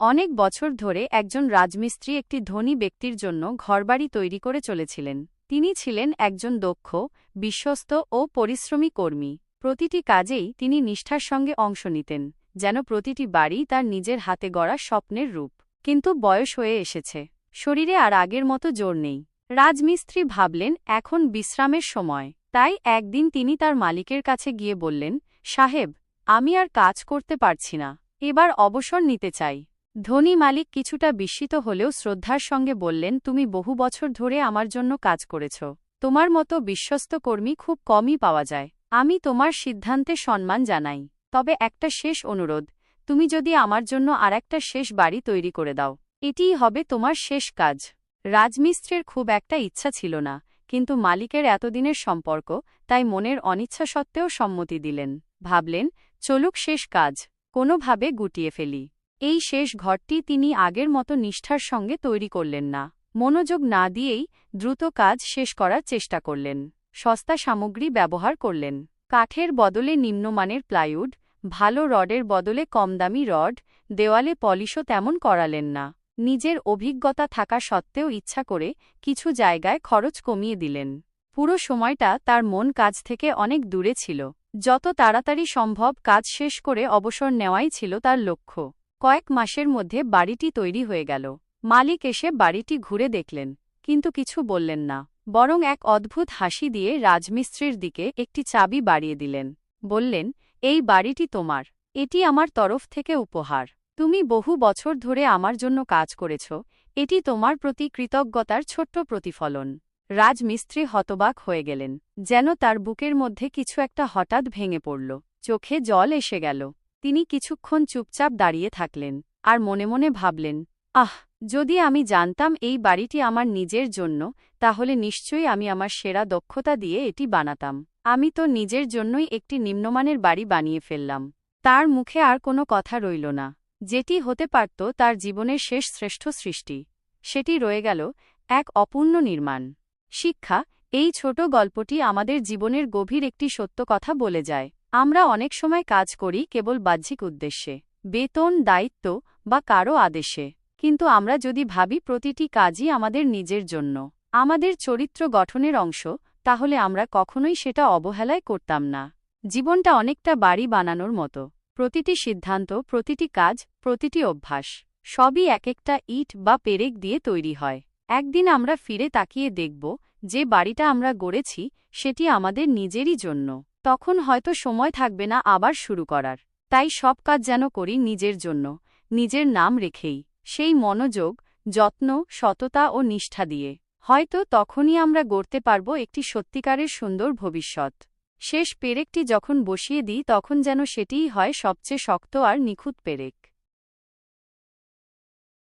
অনেক বছর ধরে একজন রাজমিস্ত্রি একটি ধনী ব্যক্তির জন্য ঘরবাড়ি তৈরি করে চলেছিলেন। তিনি ছিলেন একজন দক্ষ, বিশ্বস্ত ও পরিশ্রমী কর্মী। প্রতিটি কাজেই তিনি নিষ্ঠার সঙ্গে অংশ নিতেন, যেন প্রতিটি বাড়ি তার নিজের হাতে গড়া স্বপ্নের রূপ। কিন্তু বয়স হয়ে এসেছে। শরীরে আর আগের মতো জোর নেই। রাজমিস্ত্রি ভাবলেন, এখন বিশ্রামের সময়। তাই একদিন তিনি তার মালিকের কাছে গিয়ে বললেন, সাহেব, আমি আর কাজ করতে পারছি না। এবার অবসর নিতে চাই। ধনী মালিক কিছুটা বিস্মিত হলেও শ্রদ্ধার সঙ্গে বললেন, তুমি বহু বছর ধরে আমার জন্য কাজ করেছ। তোমার মতো বিশ্বস্ত কর্মী খুব কমই পাওয়া যায়। আমি তোমার সিদ্ধান্তে সম্মান জানাই। তবে একটা শেষ অনুরোধ, তুমি যদি আমার জন্য আরেকটা শেষ বাড়ি তৈরি করে দাও। এটিই হবে তোমার শেষ কাজ। রাজমিস্ত্রের খুব একটা ইচ্ছা ছিল না, কিন্তু মালিকের এতদিনের সম্পর্ক, তাই মনের অনিচ্ছা সত্ত্বেও সম্মতি দিলেন। ভাবলেন, চলুক শেষ কাজ, কোনোভাবে গুটিয়ে ফেলি। এই শেষ ঘরটি তিনি আগের মতো নিষ্ঠার সঙ্গে তৈরি করলেন না। মনোযোগ না দিয়েই দ্রুত কাজ শেষ করার চেষ্টা করলেন। সস্তা সামগ্রী ব্যবহার করলেন। কাঠের বদলে নিম্নমানের প্লাইউড, ভালো রডের বদলে কমদামি রড, দেওয়ালে পলিশও তেমন করালেন না। নিজের অভিজ্ঞতা থাকা সত্ত্বেও ইচ্ছা করে কিছু জায়গায় খরচ কমিয়ে দিলেন। পুরো সময়টা তার মন কাজ থেকে অনেক দূরে ছিল। যত তাড়াতাড়ি সম্ভব কাজ শেষ করে অবসর নেওয়াই ছিল তার লক্ষ্য। কয়েক মাসের মধ্যে বাড়িটি তৈরি হয়ে গেল। মালিক এসে বাড়িটি ঘুরে দেখলেন, কিন্তু কিছু বললেন না। বরং এক অদ্ভুত হাসি দিয়ে রাজমিস্ত্রির দিকে একটি চাবি বাড়িয়ে দিলেন। বললেন, এই বাড়িটি তোমার। এটি আমার তরফ থেকে উপহার। তুমি বহু বছর ধরে আমার জন্য কাজ করেছ। এটি তোমার প্রতি কৃতজ্ঞতার ছোট্ট প্রতিফলন। রাজমিস্ত্রি হতবাক হয়ে গেলেন, যেন তার বুকের মধ্যে কিছু একটা হঠাৎ ভেঙে পড়ল। চোখে জল এসে গেল। তিনি কিছুক্ষণ চুপচাপ দাঁড়িয়ে থাকলেন, আর মনে মনে ভাবলেন, আহ, যদি আমি জানতাম এই বাড়িটি আমার নিজের জন্য, তাহলে নিশ্চয়ই আমি আমার সেরা দক্ষতা দিয়ে এটি বানাতাম। আমি তো নিজের জন্যই একটি নিম্নমানের বাড়ি বানিয়ে ফেললাম। তার মুখে আর কোনো কথা রইল না। যেটি হতে পারত তার জীবনের শেষ শ্রেষ্ঠ সৃষ্টি। সেটি রয়ে গেল এক অপূর্ণ নির্মাণ। শিক্ষা, এই ছোট গল্পটি আমাদের জীবনের গভীর একটি সত্য কথা বলে যায়। আমরা অনেক সময় কাজ করি কেবল বাহ্যিক উদ্দেশ্যে, বেতন, দায়িত্ব বা কারও আদেশে। কিন্তু আমরা যদি ভাবি প্রতিটি কাজই আমাদের নিজের জন্য, আমাদের চরিত্র গঠনের অংশ, তাহলে আমরা কখনোই সেটা অবহেলায় করতাম না। জীবনটা অনেকটা বাড়ি বানানোর মতো। প্রতিটি সিদ্ধান্ত, প্রতিটি কাজ, প্রতিটি অভ্যাস, সবই এক একটা ইট বা পেরেক দিয়ে তৈরি হয়। একদিন আমরা ফিরে তাকিয়ে দেখব, যে বাড়িটা আমরা গড়েছি, সেটি আমাদের নিজেরই জন্য। তখন হয়তো সময় থাকবে না আবার শুরু করার। তাই সব কাজ যেন করি নিজের জন্য, নিজের নাম রেখেই। সেই মনোযোগ, যত্ন, সততা ও নিষ্ঠা দিয়ে। হয়তো তখনই আমরা গড়তে পারব একটি সত্যিকারের সুন্দর ভবিষ্যৎ। শেষ পেরেকটি যখন বসিয়ে দিই তখন যেন সেটিই হয় সবচেয়ে শক্ত আর নিখুঁত পেরেক।